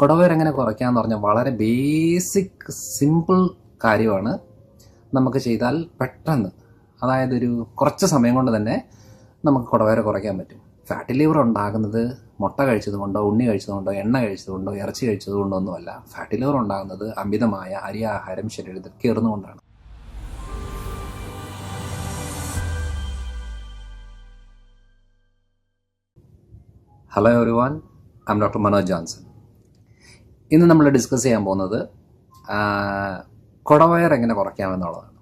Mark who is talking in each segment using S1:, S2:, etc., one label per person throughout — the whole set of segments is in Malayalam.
S1: കുടവേർ എങ്ങനെ കുറയ്ക്കാന്ന് പറഞ്ഞാൽ വളരെ ബേസിക് സിമ്പിൾ കാര്യമാണ് നമുക്ക് ചെയ്താൽ പെട്ടെന്ന്. അതായത് ഒരു കുറച്ച് സമയം കൊണ്ട് തന്നെ നമുക്ക് കുടവേര കുറയ്ക്കാൻ പറ്റും. ഫാറ്റി ലിവർ ഉണ്ടാകുന്നത് മുട്ട കഴിച്ചതുകൊണ്ടോ ഉണ്ണി കഴിച്ചതുകൊണ്ടോ എണ്ണ കഴിച്ചതുകൊണ്ടോ ഇറച്ചി കഴിച്ചതുകൊണ്ടോ ഒന്നുമല്ല. ഫാറ്റി ലിവർ ഉണ്ടാകുന്നത് അമിതമായ അരി ആഹാരം ശരീരത്തിൽ കയറുന്നുകൊണ്ടാണ് hello every I'm doctor Manoj Johnson ഇന്ന് നമ്മൾ ഡിസ്കസ് ചെയ്യാൻ പോകുന്നത് കൊടവയർ എങ്ങനെ കുറയ്ക്കാമെന്നുള്ളതാണ്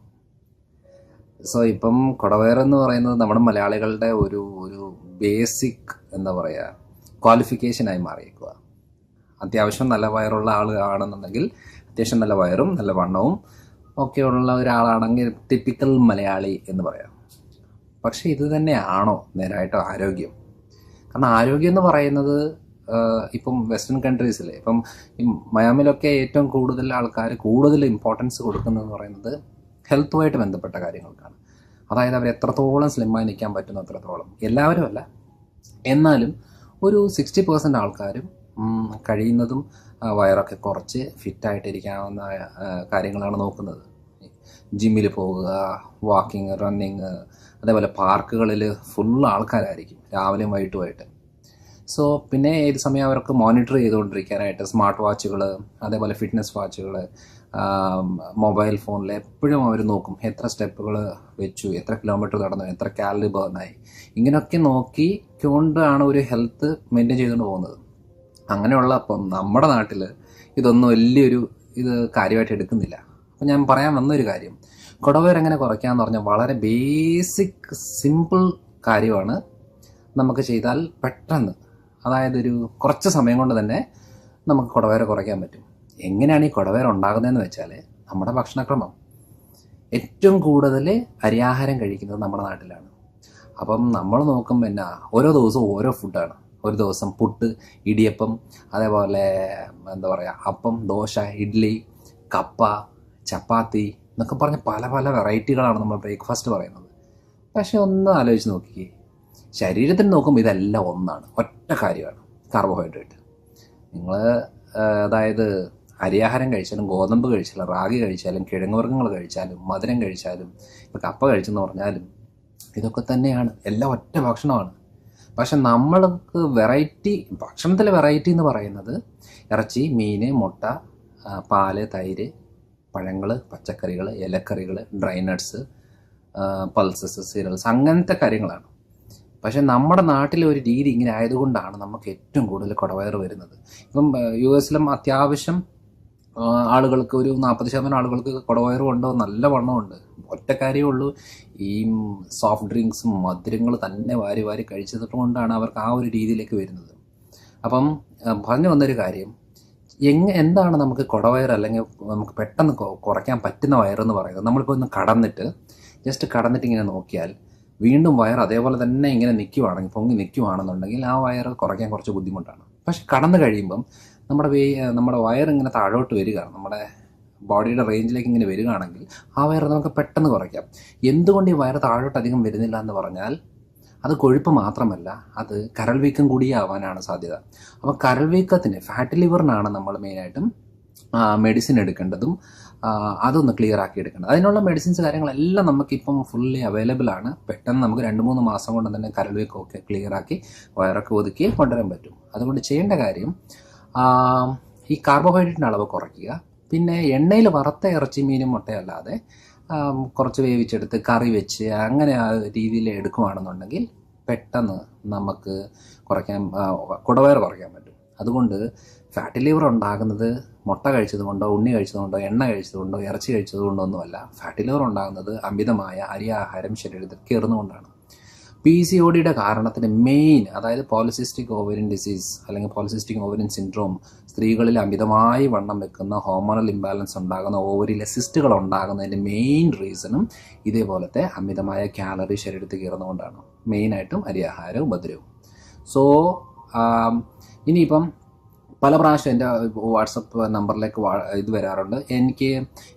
S1: സോ ഇപ്പം കുടവയർ എന്ന് പറയുന്നത് നമ്മുടെ മലയാളികളുടെ ഒരു ഒരു ബേസിക് എന്താ പറയുക ക്വാളിഫിക്കേഷനായി മാറിയേക്കുക അത്യാവശ്യം നല്ല വയറുള്ള ആൾ ആണെന്നുണ്ടെങ്കിൽ അത്യാവശ്യം നല്ല വയറും നല്ല വണ്ണവും ഒക്കെയുള്ള ഒരാളാണെങ്കിൽ ടിപ്പിക്കൽ മലയാളി എന്ന് പറയാം. പക്ഷേ ഇത് തന്നെയാണോ നേരായിട്ട് ആരോഗ്യം? കാരണം ആരോഗ്യം എന്ന് പറയുന്നത് ഇപ്പം വെസ്റ്റേൺ കൺട്രീസിൽ ഇപ്പം ഈ മയാമിലൊക്കെ ഏറ്റവും കൂടുതൽ ആൾക്കാർ കൂടുതൽ ഇമ്പോർട്ടൻസ് കൊടുക്കുന്നതെന്ന് പറയുന്നത് ഹെൽത്തുമായിട്ട് ബന്ധപ്പെട്ട കാര്യങ്ങൾക്കാണ്. അതായത് അവർ എത്രത്തോളം സ്ലിമ്മായി നിൽക്കാൻ പറ്റുന്നു അത്രത്തോളം. എല്ലാവരും അല്ല. എന്നാലും ഒരു സിക്സ്റ്റി പെർസെന്റ് ആൾക്കാരും കഴിയുന്നതും വയറൊക്കെ കുറച്ച് ഫിറ്റായിട്ടിരിക്കാവുന്ന കാര്യങ്ങളാണ് നോക്കുന്നത്. ജിമ്മിൽ പോവുക വാക്കിങ് റണ്ണിങ് അതേപോലെ പാർക്കുകളിൽ ഫുൾ ആൾക്കാരായിരിക്കും രാവിലെയും വൈകിട്ടുമായിട്ട്. സോ പിന്നെ ഏത് സമയം അവർക്ക് മോണിറ്റർ ചെയ്തുകൊണ്ടിരിക്കാനായിട്ട് സ്മാർട്ട് വാച്ചുകൾ അതേപോലെ ഫിറ്റ്നസ് വാച്ചുകൾ മൊബൈൽ ഫോണിൽ എപ്പോഴും അവർ നോക്കും. എത്ര സ്റ്റെപ്പുകൾ വെച്ചു എത്ര കിലോമീറ്റർ നടന്നു എത്ര കാലറി ബേർണായി ഇങ്ങനെയൊക്കെ നോക്കി കൊണ്ടാണ് ഒരു ഹെൽത്ത് മെയിന്റെയിൻ ചെയ്തുകൊണ്ട് പോകുന്നത്. അങ്ങനെയുള്ള അപ്പം നമ്മുടെ നാട്ടിൽ ഇതൊന്നും വലിയൊരു ഇത് കാര്യമായിട്ട് എടുക്കുന്നില്ല. അപ്പം ഞാൻ പറയാൻ വന്നൊരു കാര്യം. കുടവേർ എങ്ങനെ കുറയ്ക്കാന്ന് പറഞ്ഞാൽ വളരെ ബേസിക് സിമ്പിൾ കാര്യമാണ്. നമുക്ക് ചെയ്താൽ പെട്ടെന്ന് അതായത് ഒരു കുറച്ച് സമയം കൊണ്ട് തന്നെ നമുക്ക് കുടവേര കുറയ്ക്കാൻ പറ്റും. എങ്ങനെയാണ് ഈ കുടവേര ഉണ്ടാകുന്നതെന്ന് വെച്ചാൽ നമ്മുടെ ഭക്ഷണക്രമം. ഏറ്റവും കൂടുതൽ അരിയാഹാരം കഴിക്കുന്നത് നമ്മുടെ നാട്ടിലാണ്. അപ്പം നമ്മൾ നോക്കും പിന്നെ ഓരോ ദിവസവും ഓരോ ഫുഡാണ് ഒരു ദിവസം പുട്ട് ഇടിയപ്പം അതേപോലെ എന്താ പറയുക അപ്പം ദോശ ഇഡ്ഡലി കപ്പ ചപ്പാത്തി എന്നൊക്കെ പറഞ്ഞ പല പല വെറൈറ്റികളാണ് നമ്മൾ ബ്രേക്ക്ഫാസ്റ്റ് പറയുന്നത്. പക്ഷെ ഒന്ന് ആലോചിച്ച് നോക്കിക്കേ ശരീരത്തിന് നോക്കുമ്പോൾ ഇതെല്ലാം ഒന്നാണ്. ഒറ്റ കാര്യമാണ്. കാർബോഹൈഡ്രേറ്റ് നിങ്ങൾ അതായത് അരിയാഹാരം കഴിച്ചാലും ഗോതമ്പ് കഴിച്ചാലും റാഗി കഴിച്ചാലും കിഴങ്ങുവർഗങ്ങൾ കഴിച്ചാലും മധുരം കഴിച്ചാലും ഇപ്പോൾ കപ്പ കഴിച്ചെന്ന് പറഞ്ഞാലും ഇതൊക്കെ തന്നെയാണ്. എല്ലാം ഒറ്റ ഭക്ഷണമാണ്. പക്ഷെ നമ്മൾക്ക് വെറൈറ്റി ഭക്ഷണത്തിലെ വെറൈറ്റി എന്ന് പറയുന്നത് ഇറച്ചി മീൻ മുട്ട പാൽ തൈര് പഴങ്ങൾ പച്ചക്കറികൾ ഇലക്കറികൾ ഡ്രൈ നട്ട്സ് പൾസസ് സീരൽസ് അങ്ങനത്തെ കാര്യങ്ങളാണ്. പക്ഷെ നമ്മുടെ നാട്ടിലെ ഒരു രീതി ഇങ്ങനെ ആയതുകൊണ്ടാണ് നമുക്ക് ഏറ്റവും കൂടുതൽ കുടവയർ വരുന്നത്. ഇപ്പം യു എസിലും അത്യാവശ്യം ആളുകൾക്ക് ഒരു നാൽപ്പത് ശതമാനം ആളുകൾക്ക് കുടവയറും ഉണ്ടോ നല്ല വണ്ണമുണ്ട്. ഒറ്റ കാര്യമേ ഉള്ളൂ. ഈ സോഫ്റ്റ് ഡ്രിങ്ക്സും മധുരങ്ങൾ തന്നെ വാരി വാരി കഴിച്ചതുകൊണ്ടാണ് അവർക്ക് ആ ഒരു രീതിയിലേക്ക് വരുന്നത്. അപ്പം പറഞ്ഞു വന്നൊരു കാര്യം. എങ്ങ എന്താണ് നമുക്ക് കുടവയർ അല്ലെങ്കിൽ നമുക്ക് പെട്ടെന്ന് കുറയ്ക്കാൻ പറ്റുന്ന വയറെന്ന് പറയുന്നത്? നമ്മളിപ്പോൾ ഒന്ന് കടന്നിട്ട് ജസ്റ്റ് കടന്നിട്ട് ഇങ്ങനെ നോക്കിയാൽ വീണ്ടും വയർ അതേപോലെ തന്നെ ഇങ്ങനെ നിൽക്കുവാണെങ്കിൽ പൊങ്ങി നിൽക്കുവാണെന്നുണ്ടെങ്കിൽ ആ വയർ കുറയ്ക്കാൻ കുറച്ച് ബുദ്ധിമുട്ടാണ്. പക്ഷെ കടന്നു കഴിയുമ്പം നമ്മുടെ വേ നമ്മുടെ വയർ ഇങ്ങനെ താഴോട്ട് വരികയാണ് നമ്മുടെ ബോഡിയുടെ റേഞ്ചിലേക്ക് ഇങ്ങനെ വരികയാണെങ്കിൽ ആ വയർ നമുക്ക് പെട്ടെന്ന് കുറയ്ക്കാം. എന്തുകൊണ്ട് ഈ വയർ താഴോട്ട് അധികം വരുന്നില്ല എന്ന് പറഞ്ഞാൽ അത് കൊഴുപ്പ് മാത്രമല്ല അത് കരൾ വീക്കം കൂടിയാവാനാണ് സാധ്യത. അപ്പോൾ കരൾ വീക്കത്തിന് ഫാറ്റ് ലിവറിനാണ് നമ്മൾ മെയിനായിട്ടും മെഡിസിൻ എടുക്കേണ്ടതും അതൊന്ന് ക്ലിയർ ആക്കി എടുക്കേണ്ടത്. അതിനുള്ള മെഡിസിൻസ് കാര്യങ്ങളെല്ലാം നമുക്കിപ്പം ഫുള്ളി അവൈലബിൾ ആണ്. പെട്ടെന്ന് നമുക്ക് രണ്ട് മൂന്ന് മാസം കൊണ്ട് തന്നെ കരൾ വീക്കമൊക്കെ ക്ലിയർ ആക്കി വയറൊക്കെ ഒതുക്കി കൊണ്ടുവരാൻ പറ്റും. അതുകൊണ്ട് ചെയ്യേണ്ട കാര്യം ഈ കാർബോഹൈഡ്രേറ്റിന്റെ അളവ് കുറയ്ക്കുക. പിന്നെ എണ്ണയിൽ വറുത്ത ഇറച്ചി മീനും മുട്ടയല്ലാതെ കുറച്ച് വേവിച്ചെടുത്ത് കറി വെച്ച് അങ്ങനെ ആ രീതിയിൽ എടുക്കുകയാണെന്നുണ്ടെങ്കിൽ പെട്ടെന്ന് നമുക്ക് കുറയ്ക്കാൻ കുടവയർ കുറയ്ക്കാൻ പറ്റും. അതുകൊണ്ട് ഫാറ്റി ലിവർ ഉണ്ടാകുന്നത് മുട്ട കഴിച്ചതുകൊണ്ടോ ഉണ്ണി കഴിച്ചതുകൊണ്ടോ എണ്ണ കഴിച്ചതുകൊണ്ടോ ഇറച്ചി കഴിച്ചതുകൊണ്ടോ ഒന്നുമല്ല. ഫാറ്റി ലിവർ ഉണ്ടാകുന്നത് അമിതമായ അരി ആഹാരം ശരീരത്തിൽ കയറുന്നുകൊണ്ടാണ് പി സി ഒ ഡിയുടെ കാരണത്തിന് മെയിൻ അതായത് പോളിസിസ്റ്റിക് ഓവരിൻ ഡിസീസ് അല്ലെങ്കിൽ പോളിസിസ്റ്റിക് ഓവരിൻ സിൻഡ്രോം സ്ത്രീകളിൽ അമിതമായി വണ്ണം വെക്കുന്ന ഹോർമോണൽ ഇംബാലൻസ് ഉണ്ടാകുന്ന ഓവരിലെ സിസ്റ്റുകൾ ഉണ്ടാകുന്നതിന്റെ മെയിൻ റീസണും ഇതേപോലത്തെ അമിതമായ കാലറി ശരീരത്തിൽ കയറുന്നതുകൊണ്ടാണ് മെയിനായിട്ടും അരിയാഹാരവും ഭദ്രവും സോ ഇനിയിപ്പം പല പ്രാവശ്യം എന്റെ വാട്സപ്പ് നമ്പറിലേക്ക് ഇത് വരാറുണ്ട്. എനിക്ക്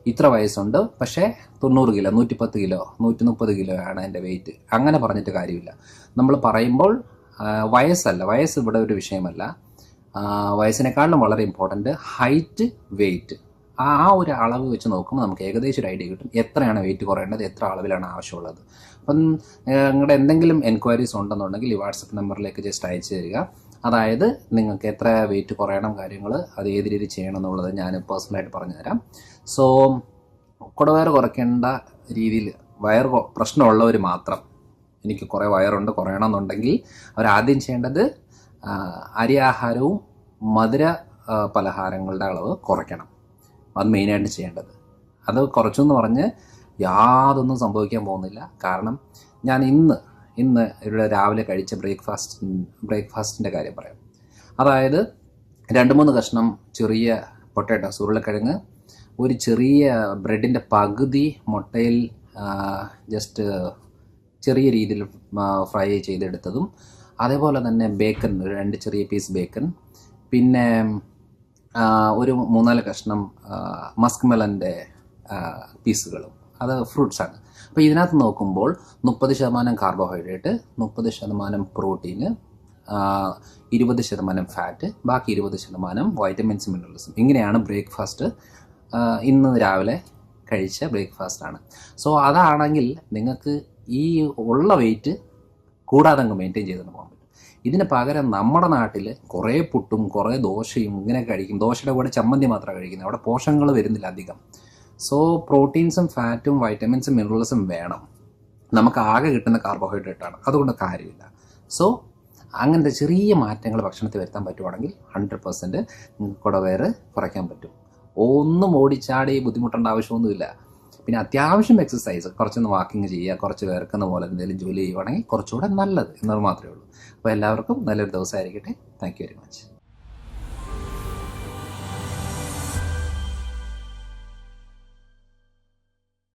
S1: ഇത്ര വയസ്സുണ്ട്. പക്ഷേ തൊണ്ണൂറ് കിലോ നൂറ്റിപ്പത്ത് കിലോ നൂറ്റി മുപ്പത് കിലോ ആണ് എന്റെ വെയിറ്റ് അങ്ങനെ പറഞ്ഞിട്ട് കാര്യമില്ല. നമ്മൾ പറയുമ്പോൾ വയസ്സല്ല. വയസ്സ് ഇവിടെ ഒരു വിഷയമല്ല. വയസ്സിനെക്കാളും വളരെ ഇമ്പോർട്ടന്റ് ഹൈറ്റ് വെയിറ്റ് ആ ഒരു അളവ് വെച്ച് നോക്കുമ്പോൾ നമുക്ക് ഏകദേശം ഒരു ഐഡിയ കിട്ടും. എത്രയാണ് വെയിറ്റ് കുറയേണ്ടത് എത്ര അളവിലാണ് ആവശ്യമുള്ളത്. അപ്പം നിങ്ങളുടെ എന്തെങ്കിലും എൻക്വയറീസ് ഉണ്ടെന്നുണ്ടെങ്കിൽ ഈ വാട്സപ്പ് നമ്പറിലേക്ക് ജസ്റ്റ് അയച്ചു തരിക. അതായത് നിങ്ങൾക്ക് എത്ര വെയിറ്റ് കുറയണം കാര്യങ്ങൾ അത് ഏത് രീതി ചെയ്യണം എന്നുള്ളത് ഞാൻ പേഴ്സണലായിട്ട് പറഞ്ഞുതരാം. സോ കുടവയർ കുറയ്ക്കേണ്ട രീതിയിൽ വയർ പ്രശ്നമുള്ളവർ മാത്രം എനിക്ക് കുറേ വയറുണ്ട് കുറയണമെന്നുണ്ടെങ്കിൽ അവരാദ്യം ചെയ്യേണ്ടത് അരി ആഹാരവും മധുര പലഹാരങ്ങളുടെ അളവ് കുറയ്ക്കണം. അത് മെയിനായിട്ട് ചെയ്യേണ്ടത്. അത് കുറച്ചെന്ന് പറഞ്ഞ് യാതൊന്നും സംഭവിക്കാൻ പോകുന്നില്ല. കാരണം ഞാൻ ഇന്ന് ഇന്ന് ഇവിടെ രാവിലെ കഴിച്ച ബ്രേക്ക്ഫാസ്റ്റ് ബ്രേക്ക്ഫാസ്റ്റിന്റെ കാര്യം പറയാം. അതായത് രണ്ട് മൂന്ന് കഷ്ണം ചെറിയ പൊട്ടേറ്റോസ് ഉരുളക്കിഴങ്ങ് ഒരു ചെറിയ ബ്രെഡിന്റെ പകുതി മുട്ടയിൽ ജസ്റ്റ് ചെറിയ രീതിയിൽ ഫ്രൈ ചെയ്തെടുത്തതും അതേപോലെ തന്നെ ബേക്കൺ രണ്ട് ചെറിയ പീസ് ബേക്കൺ പിന്നെ ഒരു മൂന്നാൽ കഷ്ണം മസ്ക് മെലന്റെ പീസുകളും അത് ഫ്രൂട്ട്സാണ് അപ്പോൾ ഇതിനകത്ത് നോക്കുമ്പോൾ മുപ്പത് ശതമാനം കാർബോഹൈഡ്രേറ്റ് മുപ്പത് ശതമാനം പ്രോട്ടീന് ഇരുപത് ശതമാനം ഫാറ്റ് ബാക്കി ഇരുപത് ശതമാനം വൈറ്റമിൻസ് മിനറൽസും ഇങ്ങനെയാണ് ബ്രേക്ക്ഫാസ്റ്റ് ഇന്ന് രാവിലെ കഴിച്ച ബ്രേക്ക്ഫാസ്റ്റാണ് സോ അതാണെങ്കിൽ നിങ്ങൾക്ക് ഈ ഉള്ള വെയിറ്റ് കൂടാതെ അങ്ങ് മെയിന്റെയിൻ ചെയ്തുകൊണ്ട് പോകാൻ പറ്റും. ഇതിന് പകരം നമ്മുടെ നാട്ടിൽ കുറേ പുട്ടും കുറേ ദോശയും ഇങ്ങനെ കഴിക്കും. ദോശയുടെ കൂടെ ചമ്മന്തി മാത്രമാണ് കഴിക്കുന്നത്. അവിടെ പോഷകങ്ങൾ വരുന്നില്ല അധികം. സോ പ്രോട്ടീൻസും ഫാറ്റും വൈറ്റമിൻസും മിനറൽസും വേണം. നമുക്ക് ആകെ കിട്ടുന്ന കാർബോഹൈഡ്രേറ്റാണ് അതുകൊണ്ട് കാര്യമില്ല. സോ അങ്ങനത്തെ ചെറിയ മാറ്റങ്ങൾ ഭക്ഷണത്തിൽ വരുത്താൻ പറ്റുവാണെങ്കിൽ ഹൺഡ്രഡ് പെർസെന്റ് കുടവേറ് കുറയ്ക്കാൻ പറ്റും. ഒന്നും ഓടിച്ചാടി ബുദ്ധിമുട്ടേണ്ട ആവശ്യമൊന്നുമില്ല. പിന്നെ അത്യാവശ്യം എക്സസൈസ് കുറച്ചൊന്ന് വാക്കിംഗ് ചെയ്യുക കുറച്ച് വേർക്കുന്ന പോലെ എന്തെങ്കിലും ജോലി ചെയ്യുവാണെങ്കിൽ കുറച്ചുകൂടെ നല്ലത് എന്നത് മാത്രമേ ഉള്ളൂ. അപ്പോൾ എല്ലാവർക്കും നല്ലൊരു ദിവസമായിരിക്കട്ടെ. Thank you very much